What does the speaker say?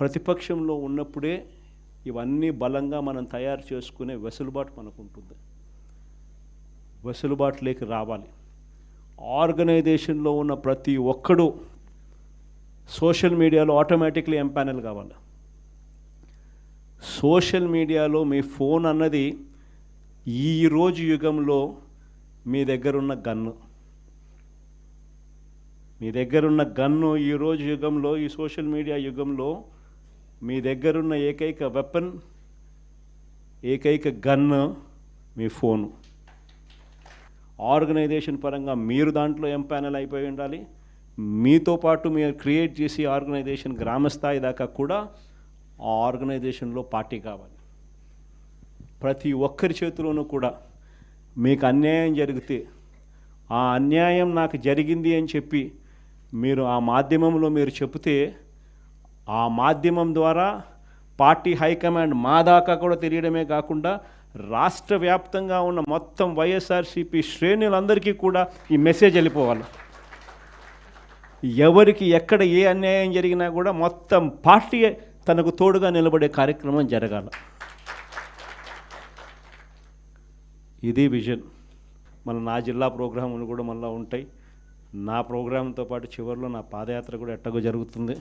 ప్రతిపక్షంలో ఉన్నప్పుడే ఇవన్నీ బలంగా మనం తయారు చేసుకునే వెసులుబాటు మనకు ఉంటుంది వెసులుబాటులోకి రావాలి. ఆర్గనైజేషన్లో ఉన్న ప్రతి ఒక్కడు సోషల్ మీడియాలో ఆటోమేటిక్లీ ఎంపానల్ కావాలి. సోషల్ మీడియాలో మీ ఫోన్ అన్నది ఈ రోజు యుగంలో మీ దగ్గర ఉన్న గన్ను. మీ దగ్గరున్న గన్ను ఈ రోజు యుగంలో ఈ సోషల్ మీడియా యుగంలో మీ దగ్గరున్న ఏకైక వెపన్ ఏకైక గన్ను మీ ఫోను ఆర్గనైజేషన్ పరంగా మీరు దాంట్లో ఎంపానల్ అయిపోయి ఉండాలి. మీతో పాటు మీరు క్రియేట్ చేసి ఆర్గనైజేషన్ గ్రామస్థాయి దాకా కూడా ఆ ఆర్గనైజేషన్లో పార్టీ కావాలి. ప్రతి ఒక్కరి చేతిలోనూ కూడా మీకు అన్యాయం జరిగితే ఆ అన్యాయం నాకు జరిగింది అని చెప్పి మీరు ఆ మాధ్యమంలో మీరు చెబితే ఆ మాధ్యమం ద్వారా పార్టీ హైకమాండ్ మా దాకా కూడా తెలియడమే కాకుండా రాష్ట్ర వ్యాప్తంగా ఉన్న మొత్తం వైఎస్ఆర్సీపీ శ్రేణులందరికీ కూడా ఈ మెసేజ్ వెళ్ళిపోవాలి. ఎవరికి ఎక్కడ ఏ అన్యాయం జరిగినా కూడా మొత్తం పార్టీ తనకు తోడుగా నిలబడే కార్యక్రమం జరగాల. ఇది విజన్. మన నా జిల్లా ప్రోగ్రాములు కూడా మళ్ళీ ఉంటాయి. నా ప్రోగ్రాంతో పాటు చివరిలో నా పాదయాత్ర కూడా ఎట్టగో జరుగుతుంది.